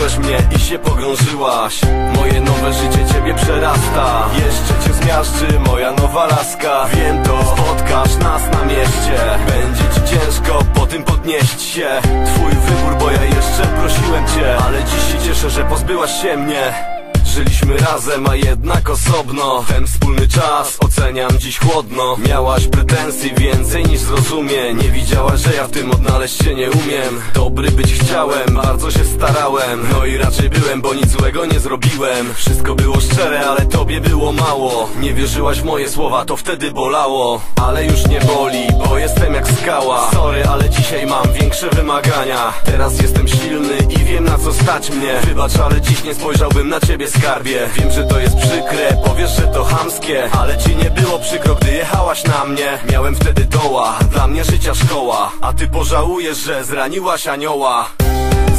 doceniłaś mnie i się pogrążyłaś. Moje nowe życie ciebie przerasta. Jeszcze cię zmiażdży moja nowa laska. Wiem to, spotkasz nas na mieście. Będzie ci ciężko po tym podnieść się. Twój wybór, bo ja jeszcze prosiłem cię. Ale dziś się cieszę, że pozbyłaś się mnie Żyliśmy razem, a jednak osobno. Ten wspólny czas oceniam dziś chłodno. Miałaś pretensji więcej niż zrozumie. Nie widziałaś, że ja w tym odnaleźć się nie umiem. Dobry być chciałem, bardzo się starałem. No i raczej byłem, bo nic złego nie zrobiłem. Wszystko było szczere, ale tobie było mało. Nie wierzyłaś w moje słowa, to wtedy bolało. Ale już nie boli, bo jestem jak skała. Sorry, ale dzisiaj mam większe wymagania. Teraz jestem silny i wiem na co stać mnie. Wybacz, ale dziś nie spojrzałbym na ciebie skarbie. Wiem, że to jest przykre, powiesz, że to hamskie Ale ci nie było przykro, gdy jechałaś na mnie. Miałem wtedy doła, dla mnie życia szkoła A ty pożałujesz, że zraniłaś anioła.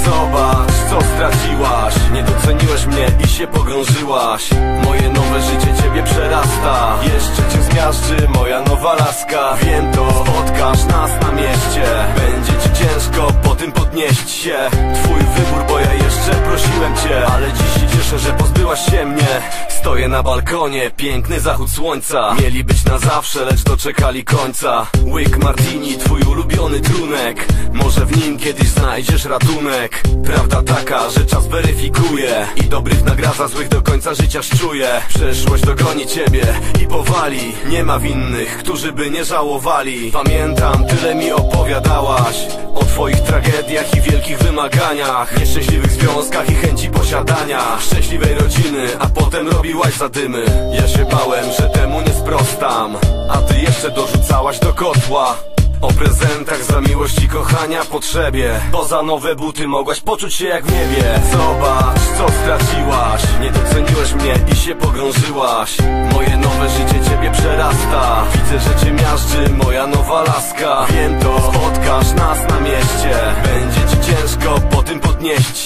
Zobacz, co straciłaś. Nie doceniłeś mnie i się pogrążyłaś. Moje nowe życie ciebie przerasta. Jeszcze cię zmiażdży moja nowa laska. Wiem to, spotkasz nas na mieście. Będzie ci ciężko po tym podnieść się. Twój wybór, bo ja jeszcze prosiłem cię Ale dziś cieszę, że pozbyłaś się mnie. Stoję na balkonie, piękny zachód słońca. Mieli być na zawsze, lecz doczekali końca. Łyk martini, twój ulubiony trunek. Może w nim kiedyś znajdziesz ratunek. Prawda taka, że czas weryfikuje. I dobrych nagradza, złych do końca życia szczuje. Przeszłość dogoni ciebie i powali. Nie ma winnych, którzy by nie żałowali. Pamiętam, tyle mi opowiadałaś. O twoich tragediach i wielkich wymaganiach. Nieszczęśliwych związkach i chęci posiadania. Szczęśliwej rodziny, a potem robiłaś zadymy. Ja się bałem, że temu nie sprostam A ty jeszcze dorzucałaś do kotła. O prezentach za miłość i kochania potrzebie. Bo za nowe buty mogłaś poczuć się jak w niebie. Zobacz co straciłaś. Nie doceniłeś mnie i się pogrążyłaś. Moje nowe życie ciebie przerasta. Widzę, że cię miażdży moja nowa laska. Wiem to, spotkasz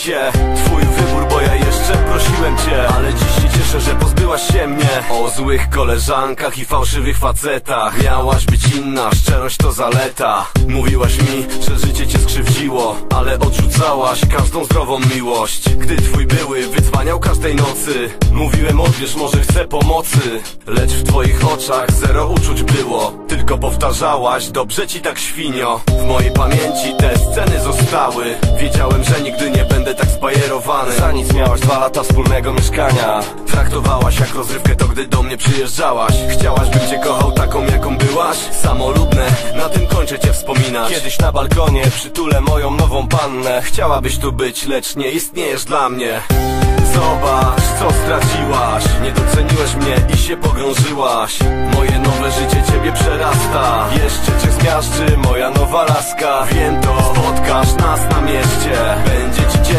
się. Twój wybór, bo ja jeszcze prosiłem cię. Ale dziś się cieszę, że pozbyłaś się mnie. O złych koleżankach i fałszywych facetach. Miałaś być inna, szczerość to zaleta. Mówiłaś mi, że życie cię skrzywdziło Ale odrzucałaś każdą zdrową miłość. Gdy twój były wydzwaniał każdej nocy. Mówiłem odbierz, może chcę pomocy. Lecz w twoich oczach zero uczuć było. Tylko powtarzałaś, dobrze ci tak świnio. W mojej pamięci te sceny zostały. Wiedziałem, że nigdy nie będę tak zbajerowany. Za nic miałaś dwa lata wspólnego mieszkania. Traktowałaś jak rozrywkę to gdy do mnie przyjeżdżałaś. Chciałaś bym cię kochał taką jaką byłaś. Samolubne, na tym kończę cię wspominać. Kiedyś na balkonie przytulę moją nową pannę. Chciałabyś tu być, lecz nie istniejesz dla mnie. Zobacz, co straciłaś. Nie doceniłeś mnie i się pogrążyłaś. Moje nowe życie ciebie przerasta. Jeszcze cię zmiażdży moja nowa laska. Wiem to, spotkasz nas na mieście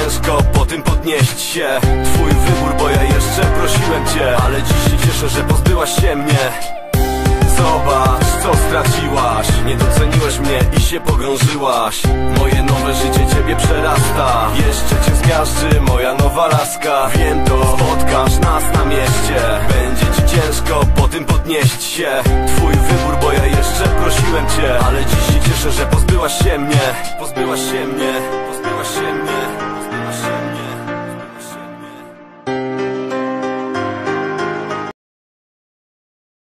ciężko po tym podnieść się. Twój wybór, bo ja jeszcze prosiłem cię Ale dziś się cieszę, że pozbyłaś się mnie. Zobacz, co straciłaś. Nie doceniłeś mnie i się pogrążyłaś. Moje nowe życie ciebie przerasta. Jeszcze cię zmiażdży moja nowa laska. Wiem to, spotkasz nas na mieście. Będzie ci ciężko po tym podnieść się. Twój wybór, bo ja jeszcze prosiłem cię. Ale dziś się cieszę, że pozbyłaś się mnie. Pozbyłaś się mnie